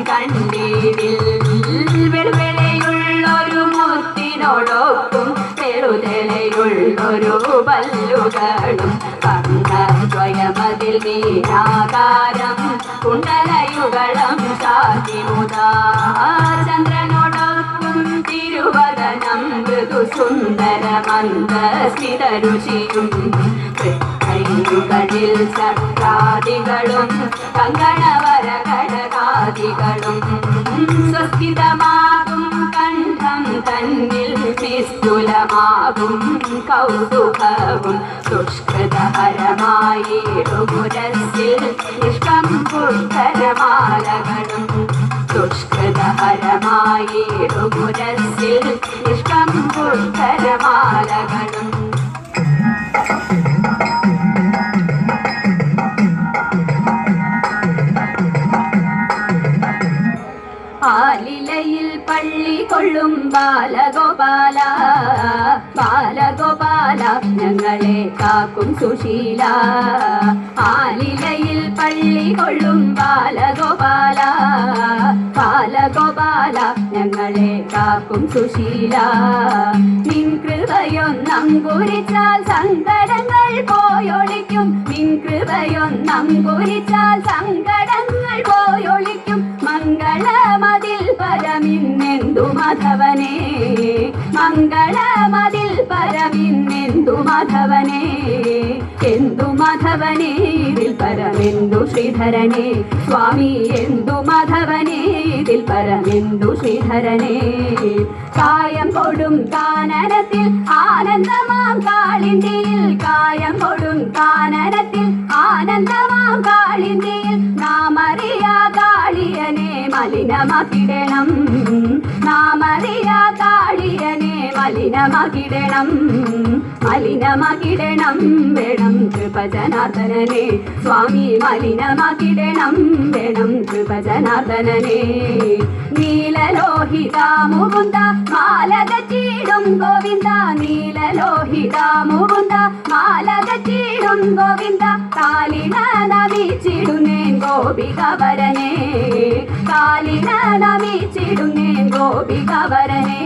രണ്ടും കണ്ണീരിൽ വെളുവെളയുള്ളൊരു മുത്തിനോടൊപ്പം തെളുതെളയുള്ളൊരു പല്ലുകളും കർണദ്വയമതിൽ നീരാകാരം കുണ്ടലയുഗളം ശാതിമുദാ ചന്ദ്രനോടൊപ്പം തിരുവദനം മൃദു സുന്ദര മന്ദസ്മിതരുചിയും കൈകളിൽ ചക്രാദികളും കങ്കണവര കടകാദികളും സ്വസ്ഥിതമാകും കണ്ഠം തന്നിൽ നിസ്തുലമാകും കൗതുകവും. ദുഷ്കൃതഹരമായിടുമുരസിൽ നിഷ്കമ്പുദ്ധരമാലകളും ഇഷ്ടം നിഷ്കമ്പുദ്ധരമാലകളും ആലിലയിൽ പള്ളി കൊള്ളും ബാലഗോപാല. ബാലഗോപാല ഞങ്ങളെ കാക്കും സുശീല. ആലിലയിൽ പള്ളി കൊള്ളും ബാലഗോപാല. ബാലഗോപാല ഞങ്ങളെ കാക്കും സുശീല. നിൻ കൃപയൊന്നം കുറിച്ചാൽ സങ്കടങ്ങൾ പോയൊളിക്കും. നിൻ കൃപയൊന്നം കുറിച്ചാൽ സങ്കടങ്ങൾ പരമിന്നെന്തു മാധവനെ മംഗളമതിൽ പരമിന്നെന്തു മാധവനെ? എന്തു മാധവനെ ഇതിൽ പരമെന്തു ശ്രീധരനെ? സ്വാമി എന്തു മാധവനെ ഇതിൽ പരമെന്തു ശ്രീധരനെ? കായം കൊടും കാനനത്തിൽ ആനന്ദമാം കാളിന്തിയിൽ. കായം കൊടും കാനനത്തിൽ ആനന്ദമാം കാളിന്തിയിൽ. നാമറിയാ കാളിയനെ മലിനമാക്കിടണം. മലിനമാക്കിടണം മലിനമകിടണം വേണം കൃപജനാർദ്ദനനെ. സ്വാമി മലിനമകിടണം വേണം കൃപജനാർദ്ദനനെ. നീലലോഹിത മുകുന്ദ ചീടും ഗോവിന്ദ. നീലലോഹിത മുകുന്ദ ചീടും ഗോവിന്ദ. കാലിന നമിച്ചിടുന്നേൻ ഗോപികവരനെ. കാലിന നമിച്ചിടുന്നേൻ ഗോപികവരനെ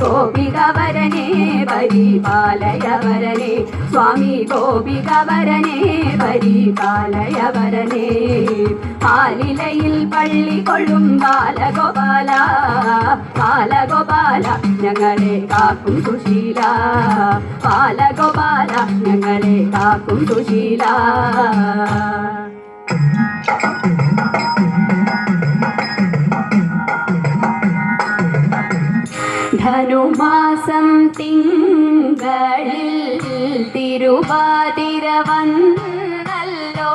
ഗോപികവരനെ പരിപാലയവരനെ. സ്വാമി ഗോപികവരനെ പരിപാലയവരനെ. പള്ളി കൊള്ളും ബാലഗോപാല ബാലഗോപാല ഞങ്ങളെ കാക്കും സുശീല. ബാലഗോപാല ഞങ്ങളെ കാക്കും സുശീല. ധനുമാസം തിങ്കളിൽ തിരുവാതിര വന്നല്ലോ.